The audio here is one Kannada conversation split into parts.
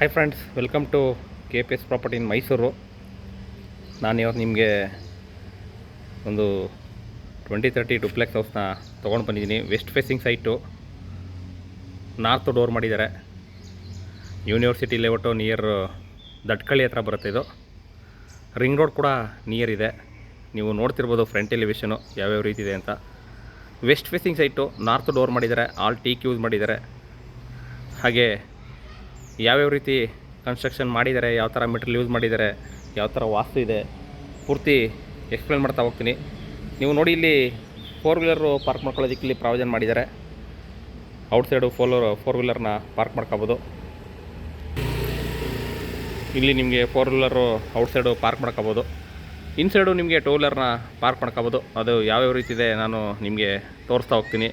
Hi friends welcome to K P S property in Mysuru ನಾನು ಇವತ್ತು ನಿಮಗೆ ಒಂದು ಟ್ವೆಂಟಿ ತರ್ಟಿ ಡುಪ್ಲೆಕ್ಸ್ ಹೌಸ್ನ ತೊಗೊಂಡು ಬಂದಿದ್ದೀನಿ. West facing site north door ಮಾಡಿದ್ದಾರೆ. ಯೂನಿವರ್ಸಿಟಿ ಲೇಔಟು ನಿಯರ್ ದಟ್ಕಳ್ಳಿ ಹತ್ರ ಬರುತ್ತೆ ಇದು. ರಿಂಗ್ ರೋಡ್ ಕೂಡ ನಿಯರ್ ಇದೆ. ನೀವು ನೋಡ್ತಿರ್ಬೋದು ಫ್ರಂಟ್ ಎಲಿವೇಶನು ಯಾವ್ಯಾವ ರೀತಿ ಇದೆ ಅಂತ. West facing site north door ಮಾಡಿದ್ದಾರೆ. ಆಲ್ ಟೀಕ್ ಯೂಸ್ ಮಾಡಿದ್ದಾರೆ. ಹಾಗೆ ಯಾವ್ಯಾವ ರೀತಿ ಕನ್ಸ್ಟ್ರಕ್ಷನ್ ಮಾಡಿದ್ದಾರೆ, ಯಾವ ಥರ ಮೆಟೀರಿಯಲ್ ಯೂಸ್ ಮಾಡಿದ್ದಾರೆ, ಯಾವ ಥರ ವಾಸ್ತು ಇದೆ, ಪೂರ್ತಿ ಎಕ್ಸ್ಪ್ಲೇನ್ ಮಾಡ್ತಾ ಹೋಗ್ತೀನಿ. ನೀವು ನೋಡಿ ಇಲ್ಲಿ ಫೋರ್ ವೀಲರು ಪಾರ್ಕ್ ಮಾಡ್ಕೊಳ್ಳೋದಕ್ಕೆ ಇಲ್ಲಿ ಪ್ರಾವಿಷನ್ ಮಾಡಿದ್ದಾರೆ. ಔಟ್ಸೈಡು ಫೋರ್ ಫೋರ್ ವೀಲರ್ನ ಪಾರ್ಕ್ ಮಾಡ್ಕೋಬೋದು. ಇಲ್ಲಿ ನಿಮಗೆ ಫೋರ್ ವೀಲರು ಔಟ್ಸೈಡು ಪಾರ್ಕ್ ಮಾಡ್ಕೋಬೋದು. ಇನ್ಸೈಡು ನಿಮಗೆ ಟೂ ವೀಲರ್ನ ಪಾರ್ಕ್ ಮಾಡ್ಕೋಬೋದು. ಅದು ಯಾವ್ಯಾವ ರೀತಿ ಇದೆ ನಾನು ನಿಮಗೆ ತೋರಿಸ್ತಾ ಹೋಗ್ತೀನಿ.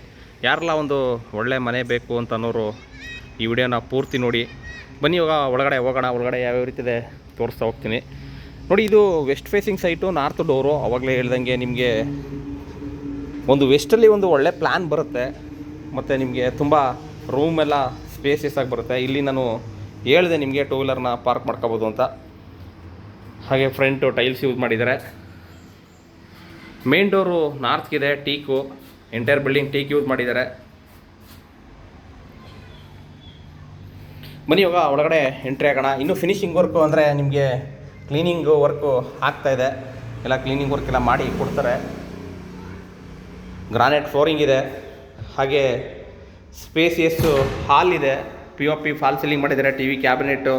ಯಾರೆಲ್ಲ ಒಂದು ಒಳ್ಳೆ ಮನೆ ಬೇಕು ಅಂತ ಅನ್ನೋರು ಈ ವಿಡಿಯೋನ ಪೂರ್ತಿ ನೋಡಿ. ಬನ್ನಿ, ಇವಾಗ ಒಳಗಡೆ ಹೋಗೋಣ. ಒಳಗಡೆ ಯಾವ್ಯಾವ ರೀತಿ ಇದೆ ತೋರಿಸ್ತಾ ಹೋಗ್ತೀನಿ. ನೋಡಿ, ಇದು west facing site north door ಅವಾಗಲೇ ಹೇಳ್ದಂಗೆ ನಿಮಗೆ ಒಂದು ವೆಸ್ಟಲ್ಲಿ ಒಂದು ಒಳ್ಳೆ ಪ್ಲ್ಯಾನ್ ಬರುತ್ತೆ. ಮತ್ತು ನಿಮಗೆ ತುಂಬ ರೂಮ್ ಎಲ್ಲ ಸ್ಪೇಸಿಯಸ್ ಆಗಿ ಬರುತ್ತೆ. ಇಲ್ಲಿ ನಾನು ಹೇಳಿದೆ ನಿಮಗೆ ಟೂ ವೀಲರ್ನ ಪಾರ್ಕ್ ಮಾಡ್ಕೋಬೋದು ಅಂತ. ಹಾಗೆ ಫ್ರಂಟು ಟೈಲ್ಸ್ ಯೂಸ್ ಮಾಡಿದ್ದಾರೆ. Main door ನಾರ್ತ್ಗಿದೆ teak entire building teak use ಮಾಡಿದ್ದಾರೆ. ಬನ್ನಿ ಇವಾಗ ಒಳಗಡೆ ಎಂಟ್ರಿ ಆಗೋಣ. ಇನ್ನು ಫಿನಿಶಿಂಗ್ ವರ್ಕು ಅಂದರೆ ನಿಮಗೆ ಕ್ಲೀನಿಂಗು ವರ್ಕು ಆಗ್ತಾ ಇದೆ. ಎಲ್ಲ ಕ್ಲೀನಿಂಗ್ ವರ್ಕ್ ಎಲ್ಲ ಮಾಡಿ ಕೊಡ್ತಾರೆ. ಗ್ರಾನೈಟ್ ಫ್ಲೋರಿಂಗ್ ಇದೆ. ಹಾಗೆ ಸ್ಪೇಸಿಯಸ್ಸು ಹಾಲ್ ಇದೆ. P O P false ceiling ಮಾಡಿದ್ದಾರೆ T V cabinet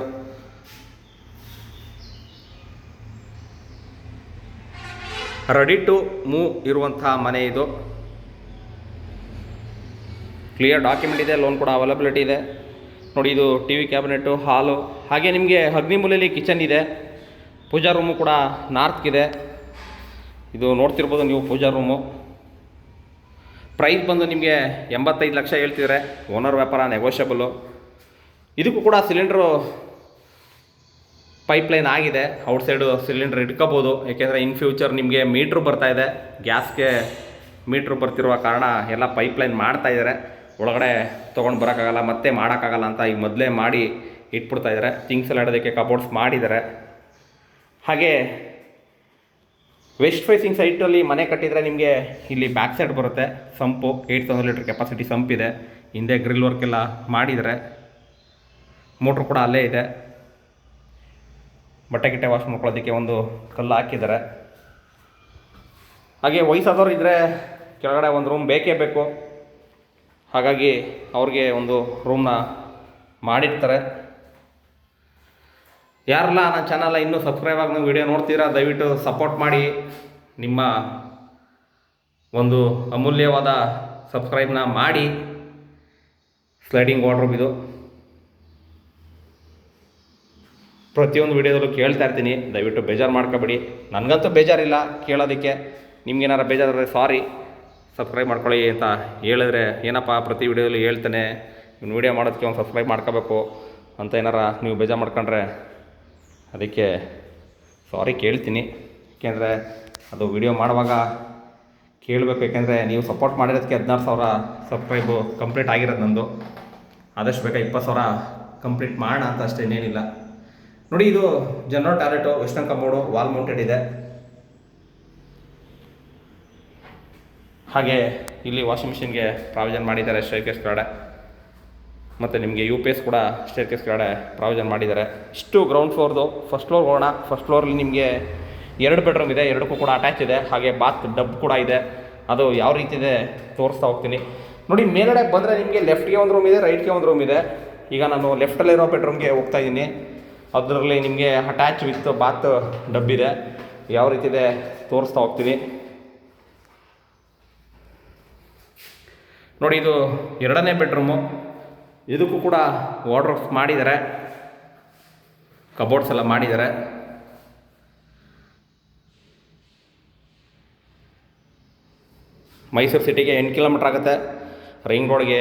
ready to move ಇರುವಂತಹ ಮನೆ ಇದು. ಕ್ಲಿಯರ್ ಡಾಕ್ಯುಮೆಂಟ್ ಇದೆ ಲೋನ್ ಕೂಡ ಅವೈಲಬಿಲಿಟಿ ಇದೆ. ನೋಡಿ ಇದು ಟಿ ವಿ ಕ್ಯಾಬಿನೆಟ್ಟು ಹಾಲು, ಹಾಗೆ ನಿಮಗೆ ಅಗ್ನಿಮೂಲೆಯಲ್ಲಿ ಕಿಚನ್ ಇದೆ. ಪೂಜಾ ರೂಮು ಕೂಡ ನಾರ್ತ್ಗಿದೆ ಇದು ನೋಡ್ತಿರ್ಬೋದು ನೀವು ಪೂಜಾ ರೂಮು. ಪ್ರೈಸ್ ಬಂದು ನಿಮಗೆ ಎಂಬತ್ತೈದು ಲಕ್ಷ ಹೇಳ್ತಿದ್ದಾರೆ ಓನರ್ ವ್ಯಾಪಾರ ನೆಗೋಷಿಯಬಲು ಇದಕ್ಕೂ ಕೂಡ ಸಿಲಿಂಡ್ರು ಪೈಪ್ಲೈನ್ ಆಗಿದೆ. ಔಟ್ಸೈಡು ಸಿಲಿಂಡ್ರ್ ಇಟ್ಕೋಬೋದು. ಏಕೆಂದರೆ ಇನ್ ಫ್ಯೂಚರ್ ನಿಮಗೆ ಮೀಟ್ರು ಬರ್ತಾ ಇದೆ. ಗ್ಯಾಸ್ಗೆ ಮೀಟ್ರು ಬರ್ತಿರುವ ಕಾರಣ ಎಲ್ಲ ಪೈಪ್ಲೈನ್ ಮಾಡ್ತಾ ಇದ್ದಾರೆ. ಒಳಗಡೆ ತೊಗೊಂಡು ಬರೋಕ್ಕಾಗಲ್ಲ, ಮತ್ತೆ ಮಾಡೋಕ್ಕಾಗಲ್ಲ ಅಂತ ಈಗ ಮೊದಲೇ ಮಾಡಿ ಇಟ್ಬಿಡ್ತಾ ಇದ್ದಾರೆ ಥಿಂಗ್ಸ್ ಎಲ್ಲ ಇಡೋದಕ್ಕೆ ಕಬೋರ್ಡ್ಸ್ ಮಾಡಿದ್ದಾರೆ ಹಾಗೆ ವೆಸ್ಟ್ ಫೇಸಿಂಗ್ ಸೈಟಲ್ಲಿ ಮನೆ ಕಟ್ಟಿದರೆ ನಿಮಗೆ ಇಲ್ಲಿ ಬ್ಯಾಕ್ ಸೈಡ್ ಬರುತ್ತೆ. Sump eight thousand litre capacity sump ಇದೆ. ಹಿಂದೆ ಗ್ರಿಲ್ ವರ್ಕ್ ಎಲ್ಲ ಮಾಡಿದ್ದಾರೆ ಮೋಟ್ರ್ ಕೂಡ ಅಲ್ಲೇ ಇದೆ. ಬಟ್ಟೆ ಗಿಟ್ಟೆ ವಾಶ್ ಮಾಡ್ಕೊಳ್ಳೋದಕ್ಕೆ ಒಂದು ಕಲ್ಲು ಹಾಕಿದ್ದಾರೆ ಹಾಗೆ ವಯಸ್ಸಾದವ್ರು ಇದ್ದರೆ ಕೆಳಗಡೆ ಒಂದು ರೂಮ್ ಬೇಕೇ ಬೇಕು. ಹಾಗಾಗಿ ಅವ್ರಿಗೆ ಒಂದು ರೂಮ್ನ ಮಾಡಿರ್ತಾರೆ. ಯಾರಲ್ಲ ನನ್ನ ಚಾನಲ್ನ ಇನ್ನೂ ಸಬ್ಸ್ಕ್ರೈಬ್ ಆಗಿ ನೀವು ವಿಡಿಯೋ ನೋಡ್ತೀರಾ, ದಯವಿಟ್ಟು ಸಪೋರ್ಟ್ ಮಾಡಿ. ನಿಮ್ಮ ಒಂದು ಅಮೂಲ್ಯವಾದ ಸಬ್ಸ್ಕ್ರೈಬ್ನ ಮಾಡಿ. ಸ್ಲೈಡಿಂಗ್ ವಾಡ್ರೂಮ್ ಇದು. ಪ್ರತಿಯೊಂದು ವಿಡಿಯೋದಲ್ಲೂ ಕೇಳ್ತಾ ಇರ್ತೀನಿ. ದಯವಿಟ್ಟು ಬೇಜಾರು ಮಾಡ್ಕೋಬೇಡಿ. ನನಗಂತೂ ಬೇಜಾರಿಲ್ಲ ಕೇಳೋದಕ್ಕೆ. ನಿಮ್ಗೇನಾರು ಬೇಜಾರಾದರೆ ಸಾರಿ ಸಬ್ಸ್ಕ್ರೈಬ್ ಮಾಡ್ಕೊಳ್ಳಿ ಅಂತ ಹೇಳಿದ್ರೆ, ಏನಪ್ಪ ಪ್ರತಿ ವಿಡಿಯೋದಲ್ಲಿ ಹೇಳ್ತಾನೆ ಇವ್ನು ವಿಡಿಯೋ ಮಾಡೋದಕ್ಕೆ ಒಂದು ಸಬ್ಸ್ಕ್ರೈಬ್ ಮಾಡ್ಕೋಬೇಕು ಅಂತ ಏನಾರ ನೀವು ಬೇಜಾರು ಮಾಡ್ಕೊಂಡ್ರೆ, ಅದಕ್ಕೆ ಸಾರಿ ಕೇಳ್ತೀನಿ. ಏಕೆಂದರೆ ಅದು ವಿಡಿಯೋ ಮಾಡುವಾಗ ಕೇಳಬೇಕು ಏಕೆಂದರೆ ನೀವು ಸಪೋರ್ಟ್ ಮಾಡಿರೋದಕ್ಕೆ ಹದಿನಾರು ಸಾವಿರ ಸಬ್ಸ್ಕ್ರೈಬು ಕಂಪ್ಲೀಟ್ ಆಗಿರೋದು ನಂದು. ಆದಷ್ಟು ಬೇಗ ಇಪ್ಪತ್ತು ಸಾವಿರ ಕಂಪ್ಲೀಟ್ ಮಾಡೋಣ ಅಂತ ಅಷ್ಟೇನೇನಿಲ್ಲ ನೋಡಿ, ಇದು general toilet western commode wall mounted ಇದೆ. ಹಾಗೆ ಇಲ್ಲಿ ವಾಷಿಂಗ್ ಮಿಷಿನ್ಗೆ ಪ್ರಾವಿಷನ್ ಮಾಡಿದ್ದಾರೆ ಸ್ಟೇರ್ಕೇಸ್ ಕಡೆ ಮತ್ತು ನಿಮಗೆ ಯು ಪಿ ಎಸ್ ಕೂಡ ಸ್ಟೇರ್ಕೇಸ್ ಕಡೆ ಪ್ರಾವಿಷನ್ ಮಾಡಿದ್ದಾರೆ. ಇಷ್ಟು ಗ್ರೌಂಡ್ ಫ್ಲೋರ್ದು ಫಸ್ಟ್ ಫ್ಲೋರ್ ಹೋಗೋಣ. ಫಸ್ಟ್ ಫ್ಲೋರಲ್ಲಿ ನಿಮಗೆ ಎರಡು ಬೆಡ್ರೂಮ್ ಇದೆ. ಎರಡಕ್ಕೂ ಕೂಡ ಅಟ್ಯಾಚ್ ಇದೆ. ಹಾಗೆ ಬಾತ್ ಡಬ್ ಕೂಡ ಇದೆ. ಅದು ಯಾವ ರೀತಿ ಇದೆ ತೋರಿಸ್ತಾ ಹೋಗ್ತೀನಿ. ನೋಡಿ, ಮೇಲ್ಗಡೆ ಬಂದರೆ ನಿಮಗೆ ಲೆಫ್ಟ್ಗೆ ಒಂದು ರೂಮ್ ಇದೆ ರೈಟ್ಗೆ ಒಂದು ರೂಮ್ ಇದೆ. ಈಗ ನಾನು ಲೆಫ್ಟಲ್ಲಿರೋ ಬೆಡ್ರೂಮ್ಗೆ ಹೋಗ್ತಾ ಇದ್ದೀನಿ. ಅದರಲ್ಲಿ ನಿಮಗೆ ಅಟ್ಯಾಚ್ ವಿತ್ ಬಾತ್ ಡಬ್ ಇದೆ. ಯಾವ ರೀತಿ ಇದೆ ತೋರಿಸ್ತಾ ಹೋಗ್ತೀನಿ. ನೋಡಿ ಇದು ಎರಡನೇ ಬೆಡ್ರೂಮು ಇದಕ್ಕೂ ಕೂಡ ವಾರ್ಡ್ರೋಬ್ಸ್ ಮಾಡಿದ್ದಾರೆ. ಕಬೋರ್ಡ್ಸ್ ಎಲ್ಲ ಮಾಡಿದ್ದಾರೆ. ಮೈಸೂರು ಸಿಟಿಗೆ ಎಂಟು ಕಿಲೋಮೀಟ್ರ್ ಆಗುತ್ತೆ. ರಿಂಗ್ ರೋಡ್ಗೆ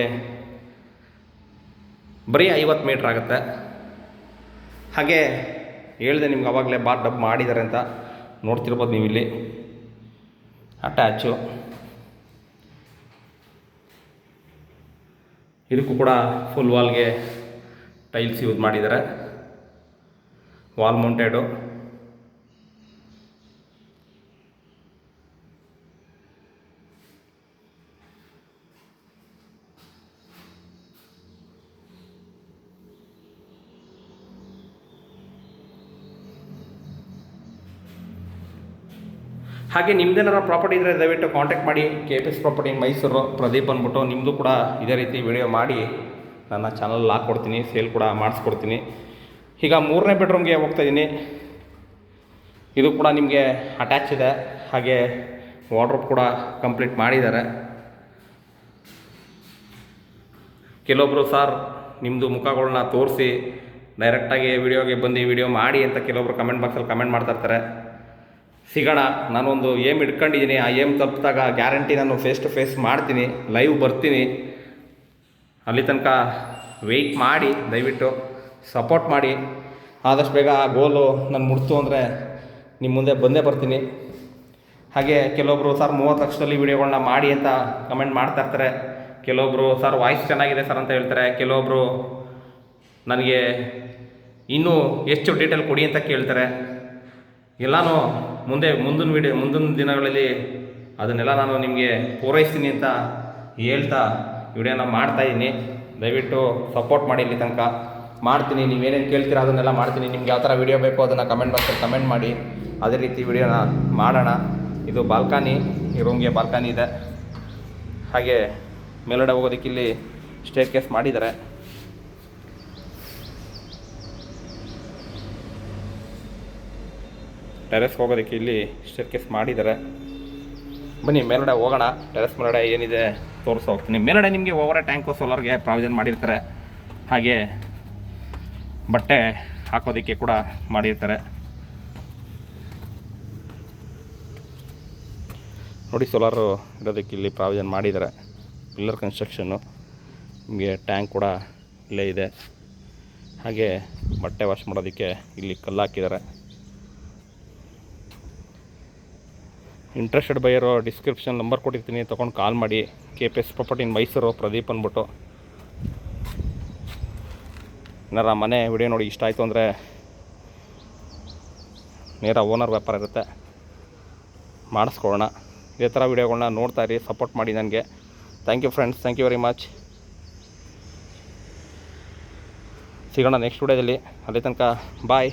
ಬರೀ ಐವತ್ತು ಮೀಟ್ರ್ ಆಗುತ್ತೆ. ಹಾಗೆ ಹೇಳಿದೆ ನಿಮ್ಗೆ ಅವಾಗಲೇ ಬಾರ್ ಡಬ್ ಮಾಡಿದ್ದಾರೆ ಅಂತ. ನೋಡ್ತಿರ್ಬೋದು ನೀವು ಇಲ್ಲಿ ಅಟ್ಯಾಚು ಇದಕ್ಕೂ ಕೂಡ ಫುಲ್ ವಾಲ್ಗೆ ಟೈಲ್ಸ್ ಯೂಸ್ ಮಾಡಿದ್ದಾರೆ. ವಾಲ್ ಮೌಂಟೆಡು ಹಾಗೆ ನಿಮ್ದೇನಾರ ಪ್ರಾಪರ್ಟಿ ಇದ್ದರೆ ದಯವಿಟ್ಟು ಕಾಂಟ್ಯಾಕ್ಟ್ ಮಾಡಿ. K P S property Mysuru Pradeep ಅಂದ್ಬಿಟ್ಟು ನಿಮ್ಮದು ಕೂಡ ಇದೇ ರೀತಿ ವಿಡಿಯೋ ಮಾಡಿ. ನನ್ನ ಚಾನಲ್ ಹಾಕ್ಕೊಡ್ತೀನಿ ಸೇಲ್ ಕೂಡ ಮಾಡಿಸ್ಕೊಡ್ತೀನಿ. ಈಗ ಮೂರನೇ ಬೆಡ್ರೂಮ್ಗೆ ಹೋಗ್ತಾ ಇದ್ದೀನಿ. ಇದು ಕೂಡ ನಿಮಗೆ ಅಟ್ಯಾಚ್ ಇದೆ. ಹಾಗೆ ವಾರ್ಡ್ರೋಬ್ ಕೂಡ ಕಂಪ್ಲೀಟ್ ಮಾಡಿದ್ದಾರೆ. ಕೆಲವೊಬ್ಬರು ಸರ್ ನಿಮ್ಮದು ಮುಖಗಳನ್ನ ತೋರಿಸಿ ಡೈರೆಕ್ಟಾಗಿ ವಿಡಿಯೋಗೆ ಬಂದು ವಿಡಿಯೋ ಮಾಡಿ ಅಂತ ಕೆಲವೊಬ್ರು ಕಮೆಂಟ್ ಬಾಕ್ಸಲ್ಲಿ ಕಮೆಂಟ್ ಮಾಡ್ತಾ ಇರ್ತಾರೆ. ಸಿಗೋಣ, ನಾನೊಂದು ಏಮ್ ಇಟ್ಕೊಂಡಿದ್ದೀನಿ ಆ ಏಮ್ ತಪ್ಪಿದಾಗ ಗ್ಯಾರಂಟಿ ನಾನು ಫೇಸ್ ಟು ಫೇಸ್ ಮಾಡ್ತೀನಿ ಲೈವ್ ಬರ್ತೀನಿ. ಅಲ್ಲಿ ತನಕ ವೆಯ್ಟ್ ಮಾಡಿ, ದಯವಿಟ್ಟು ಸಪೋರ್ಟ್ ಮಾಡಿ. ಆದಷ್ಟು ಬೇಗ ಆ ಗೋಲು ನಾನು ಮುಡ್ತು ಅಂದರೆ ನಿಮ್ಮ ಮುಂದೆ ಬಂದೇ ಬರ್ತೀನಿ. ಹಾಗೆ ಕೆಲವೊಬ್ಬರು ಸರ್, ಮೂವತ್ತು ಲಕ್ಷದಲ್ಲಿ ವೀಡಿಯೋಗಳನ್ನ ಮಾಡಿ ಅಂತ ಕಮೆಂಟ್ ಮಾಡ್ತಾ ಇರ್ತಾರೆ. ಕೆಲವೊಬ್ಬರು ಸರ್ ವಾಯ್ಸ್ ಚೆನ್ನಾಗಿದೆ ಸರ್ ಅಂತ ಹೇಳ್ತಾರೆ. ಕೆಲವೊಬ್ಬರು ನನಗೆ ಇನ್ನೂ ಎಷ್ಟು ಡೀಟೇಲ್ ಕೊಡಿ ಅಂತ ಕೇಳ್ತಾರೆ. ಎಲ್ಲನೂ ಮುಂದೆ ಮುಂದಿನ ವಿಡಿಯೋ ಮುಂದಿನ ದಿನಗಳಲ್ಲಿ ಅದನ್ನೆಲ್ಲ ನಾನು ನಿಮಗೆ ಪೂರೈಸ್ತೀನಿ ಅಂತ ಹೇಳ್ತಾ ವಿಡಿಯೋನ ಮಾಡ್ತಾಯಿದ್ದೀನಿ ದಯವಿಟ್ಟು ಸಪೋರ್ಟ್ ಮಾಡಿ ಇಲ್ಲಿ ತನಕ. ಮಾಡ್ತೀನಿ, ನೀವೇನೇನು ಕೇಳ್ತೀರ ಅದನ್ನೆಲ್ಲ ಮಾಡ್ತೀನಿ. ನಿಮ್ಗೆ ಯಾವ ಥರ ವಿಡಿಯೋ ಬೇಕು ಅದನ್ನು ಕಮೆಂಟ್ ಬಾಕ್ಸಲ್ಲಿ ಕಮೆಂಟ್ ಮಾಡಿ. ಅದೇ ರೀತಿ ವಿಡಿಯೋನ ಮಾಡೋಣ. ಇದು ಬಾಲ್ಕನಿ, ಈ ರೂಮ್ಗೆ ಬಾಲ್ಕನಿ ಇದೆ. ಹಾಗೆ ಮೇಲಡೆ ಹೋಗೋದಕ್ಕೆ ಇಲ್ಲಿ ಸ್ಟೇರ್ ಕೇಸ್ ಮಾಡಿದ್ದಾರೆ. ಟೆರೆಸ್ಗೆ ಹೋಗೋದಕ್ಕೆ ಇಲ್ಲಿ ಸ್ಟೆರ್ ಕೇಸ್ ಮಾಡಿದ್ದಾರೆ. ಬನ್ನಿ, ಮೇಲ್ಗಡೆ ಹೋಗೋಣ. ಟೆರೆಸ್ ಮೇಲ್ಗಡೆ ಏನಿದೆ ತೋರಿಸ್. ಹೋಗ್ತೀನಿ. ಮೇಲ್ಗಡೆ ನಿಮಗೆ ಓವರ ಟ್ಯಾಂಕು ಸೋಲಾರ್ಗೆ ಪ್ರಾವಿಷನ್ ಮಾಡಿರ್ತಾರೆ. ಹಾಗೆ ಬಟ್ಟೆ ಹಾಕೋದಕ್ಕೆ ಕೂಡ ಮಾಡಿರ್ತಾರೆ. ನೋಡಿ ಸೋಲಾರು ಇರೋದಕ್ಕೆ ಇಲ್ಲಿ ಪ್ರಾವಿಷನ್ ಮಾಡಿದ್ದಾರೆ. ಪಿಲ್ಲರ್ ಕನ್ಸ್ಟ್ರಕ್ಷನ್ನು ನಿಮಗೆ ಟ್ಯಾಂಕ್ ಕೂಡ ಇಲ್ಲೇ ಇದೆ. ಹಾಗೆ ಬಟ್ಟೆ ವಾಶ್ ಮಾಡೋದಕ್ಕೆ ಇಲ್ಲಿ ಕಲ್ಲು ಹಾಕಿದ್ದಾರೆ. ಇಂಟ್ರೆಸ್ಟೆಡ್ ಬೈಯರು ಡಿಸ್ಕ್ರಿಪ್ಷನ್ ನಂಬರ್ ಕೊಟ್ಟಿರ್ತೀನಿ, ತೊಗೊಂಡು ಕಾಲ್ ಮಾಡಿ. K P S property Mysuru Pradeep ಅಂದ್ಬಿಟ್ಟು. ಏನಾರ ಮನೆ ವಿಡಿಯೋ ನೋಡಿ ಇಷ್ಟ ಆಯಿತು ಅಂದರೆ ನೇರ ಓನರ್ ವ್ಯಾಪಾರ ಇರುತ್ತೆ. ಮಾಡಿಸ್ಕೊಳ್ಳೋಣ. ಇದೇ ಥರ ವೀಡಿಯೋಗಳನ್ನ ನೋಡ್ತಾ ಇರಿ ಸಪೋರ್ಟ್ ಮಾಡಿ ನನಗೆ. Thank you friends thank you very much ಸಿಗೋಣ ನೆಕ್ಸ್ಟ್ ವಿಡಿಯೋದಲ್ಲಿ ಅದೇ ತನಕ ಬಾಯ್